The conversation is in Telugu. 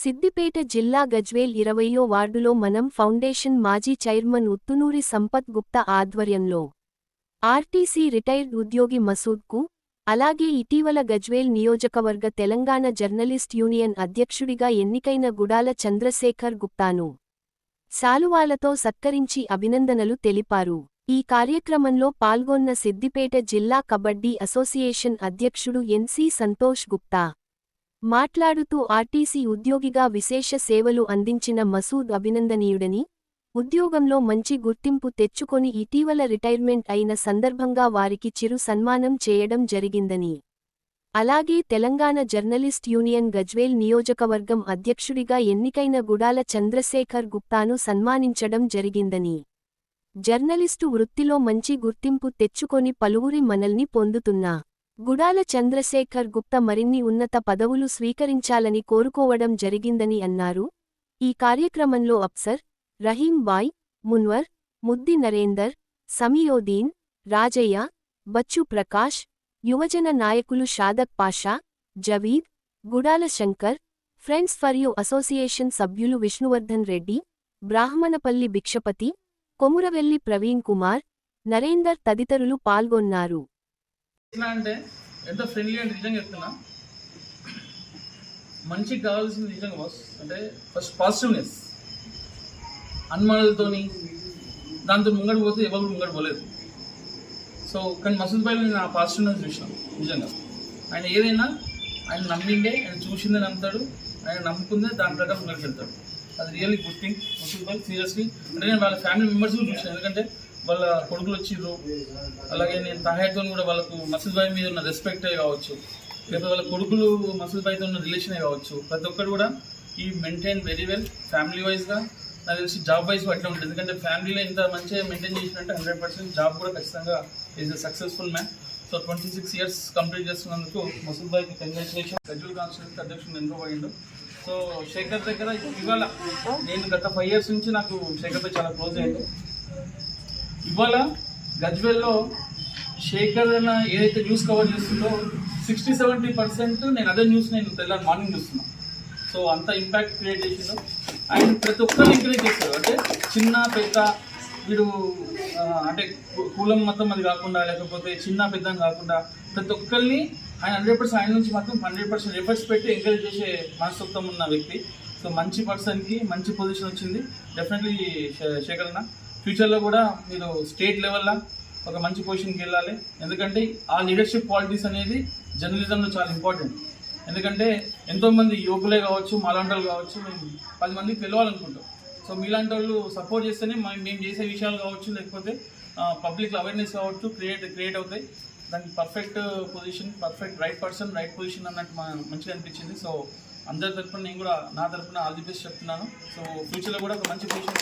సిద్దిపేట జిల్లా గజ్వేల్ ఇరవయో వార్డులో మనం ఫౌండేషన్ మాజీ చైర్మన్ ఉత్తునూరి సంపత్ గుప్తా ఆధ్వర్యంలో ఆర్టీసీ రిటైర్డ్ ఉద్యోగి మసూద్కు అలాగే ఇటీవల గజ్వేల్ నియోజకవర్గ తెలంగాణ జర్నలిస్ట్ యూనియన్ అధ్యక్షుడిగా ఎన్నికైన గుడాల చంద్రశేఖర్ గుప్తాను శాలువాలతో సత్కరించి అభినందనలు తెలిపారు. ఈ కార్యక్రమంలో పాల్గొన్న సిద్దిపేట జిల్లా కబడ్డీ అసోసియేషన్ అధ్యక్షుడు ఎన్సి సంతోష్ గుప్తా మాట్లాడుతూ ఆర్టీసీ ఉద్యోగిగా విశేష సేవలు అందించిన మసూద్ అభినందనీయుడని ఉద్యోగంలో మంచి గుర్తింపు తెచ్చుకొని ఇటీవల రిటైర్మెంట్ అయిన సందర్భంగా వారికి చిరు సన్మానం చేయడం జరిగిందని. అలాగే తెలంగాణ జర్నలిస్ట్ యూనియన్ గజ్వేల్ నియోజకవర్గం అధ్యక్షుడిగా ఎన్నికైన గుడాల చంద్రశేఖర్ గుప్తాను సన్మానించడం జరిగిందని. జర్నలిస్టు వృత్తిలో మంచి గుర్తింపు తెచ్చుకొని పలువురి మనల్ని పొందుతున్నా. గుడాల చంద్రశేఖర్ గుప్త మరిన్ని ఉన్నత పదవులు స్వీకరించాలని కోరుకోవడం జరిగిందని అన్నారు. ఈ కార్యక్రమంలో అప్సర్ రహీం బాయ్ మున్వర్ ముద్ది నరేందర్ సమీయోదీన్ రాజయ్య బచ్చు ప్రకాష్ యువజన నాయకులు Shadak Pasha Javeed Gudala Shankar friends for you association సభ్యులు విష్ణువర్ధన్ రెడ్డి బ్రాహ్మణపల్లి భిక్షపతి కొమురవెల్లి ప్రవీణ్ కుమార్ నరేందర్ తదితరులు పాల్గొన్నారు. ఎట్లా అంటే ఎంత ఫ్రెండ్లీ అంటే నిజంగా చెప్తున్నా. మనిషికి కావాల్సింది నిజంగా బాస్ అంటే ఫస్ట్ పాజిటివ్నెస్ అనుమానాలతోని దాంతో ముంగడు పోతే ఎవరు ముంగడు పోలేదు. సో కానీ మసూద్ భాయ్ నేను ఆ పాజిటివ్నెస్ చూసినాను నిజంగా. ఆయన ఏదైనా ఆయన నమ్మిండే ఆయన చూసిందే నమ్ముతాడు ఆయన నమ్ముకుందే దాని ప్రకారం ముంగడికి వెళ్తాడు అది really good thing Masood bhai seriously అంటే నేను వాళ్ళ ఫ్యామిలీ మెంబర్స్ కూడా చూసాను. ఎందుకంటే వాళ్ళ కొడుకులు వచ్చిర్రు. అలాగే నేను తహాయతో కూడా వాళ్ళకు మసూద్ భాయ్ మీద ఉన్న రెస్పెక్టే కావచ్చు. లేకపోతే వాళ్ళ కొడుకులు మసూద్ భాయ్తో ఉన్న రిలేషనే కావచ్చు. ప్రతి ఒక్కరు కూడా ఈ మెయింటైన్ వెరీ వెల్ ఫ్యామిలీ వైజ్గా నాకు తెలిసి జాబ్ వైజ్ అట్లా ఉంటుంది. ఎందుకంటే ఫ్యామిలీలో ఇంత మంచిగా మెయింటైన్ చేసినట్టే హండ్రెడ్ పర్సెంట్ జాబ్ కూడా ఖచ్చితంగా is a successful man so twenty six years complete చేస్తున్నందుకు మసూద్ భాయ్కి కంగ్రాచులేషన్ గజ్వల్ కాన్స్టిట్యూట్ అధ్యక్షుడు ఎన్నుకోబడిండు సో శేఖర్ దగ్గర ఇవాళ నేను గత ఫైవ్ ఇయర్స్ నుంచి నాకు శేఖర్తో చాలా క్లోజ్ అయ్యింది ఇవాళ గజ్వేల్లో శేఖర్ అన్న ఏదైతే న్యూస్ కవర్ చేస్తుందో సిక్స్టీ సెవెంటీ పర్సెంట్ నేను అదే న్యూస్ నేను తెల్లారి మార్నింగ్ చూస్తున్నా. సో అంత ఇంపాక్ట్ క్రియేట్ చేసిందో ఆయన ప్రతి ఒక్కరిని ఎంకరేజ్ చేస్తారు. అంటే చిన్న పెద్ద వీడు అంటే కులం మొత్తం అది కాకుండా లేకపోతే చిన్న పెద్ద కాకుండా ప్రతి ఒక్కరిని ఆయన హండ్రెడ్ పర్సెంట్ ఆయన నుంచి మాత్రం హండ్రెడ్ పర్సెంట్ ఎఫర్ట్స్ పెట్టి ఎంకరేజ్ చేసే మనస్తత్వం ఉన్న వ్యక్తి. సో మంచి పర్సన్కి మంచి పొజిషన్ వచ్చింది. డెఫినెట్లీ శేఖర్ అన్న. ఫ్యూచర్లో కూడా మీరు స్టేట్ లెవెల్లో ఒక మంచి పొజిషన్కి వెళ్ళాలి. ఎందుకంటే ఆ లీడర్షిప్ క్వాలిటీస్ అనేది జర్నలిజంలో చాలా ఇంపార్టెంట్. ఎందుకంటే ఎంతోమంది యువకులే కావచ్చు మాలాంటి కావచ్చు మేము పది మంది పిలవాలనుకుంటాం. సో మీలాంటి వాళ్ళు సపోర్ట్ చేస్తేనే మేము చేసే విషయాలు కావచ్చు లేకపోతే పబ్లిక్ అవేర్నెస్ కావచ్చు క్రియేట్ క్రియేట్ అవుతాయి. దానికి perfect position perfect right person right position అన్నట్టు మా మంచిగా అనిపించింది. సో అందరి తరపున నేను కూడా నా తరపున ఆల్ ది బెస్ట్ చెప్తున్నాను. సో ఫ్యూచర్లో కూడా ఒక మంచి పొజిషన్